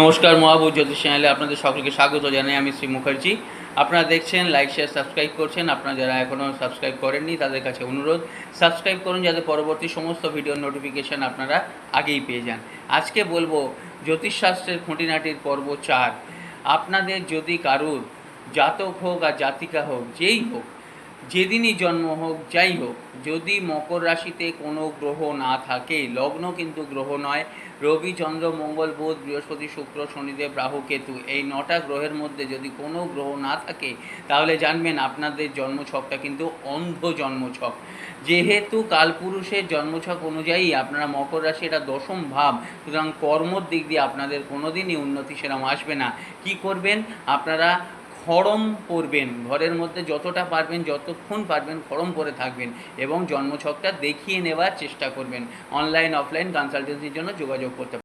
নমস্কার মহাবুর জ্যোতিষ চ্যানেলে আপনাদের সকলকে স্বাগত জানাই আমি শ্রী মুখার্জি। আপনারা দেখছেন লাইক শেয়ার সাবস্ক্রাইব করছেন। আপনারা যারা এখনও সাবস্ক্রাইব করেননি, তাদের কাছে অনুরোধ সাবস্ক্রাইব করুন যাতে পরবর্তী সমস্ত ভিডিওর নোটিফিকেশান আপনারা আগেই পেয়ে যান। আজকে বলব, জ্যোতিষশাস্ত্রের খুঁটিনাটির পর্ব চার। আপনাদের যদি কারুর জাতক হোক আর জাতিকা হোক, যেই হোক যেদিনই জন্ম হোক, যাই হোক, যদি মকর রাশিতে কোনো গ্রহ না থাকে, লগ্ন কিন্তু গ্রহ নয়। রবি, চন্দ্র, মঙ্গল, বুধ, বৃহস্পতি, শুক্র, শনিদেব, রাহু, কেতু, এই নটা গ্রহের মধ্যে যদি কোনো গ্রহ না থাকে, তাহলে জানবেন আপনাদের জন্মছকটা কিন্তু অন্ধ জন্মছক। যেহেতু কালপুরুষের জন্মছক অনুযায়ী আপনারা মকর রাশি এটা দশম ভাব, সুতরাং কর্মর দিক দিয়ে আপনাদের কোনোদিনই উন্নতি সেরকম আসবে না। কি করবেন? আপনারা খড়ম পরবেন ঘরের মধ্যে যতটা পারবেন, যতক্ষণ পারবেন খড়ম পরে থাকবেন এবং জন্মছকটা দেখিয়ে নেওয়ার চেষ্টা করবেন। অনলাইন অফলাইন কনসালটেন্সির জন্য যোগাযোগ করতে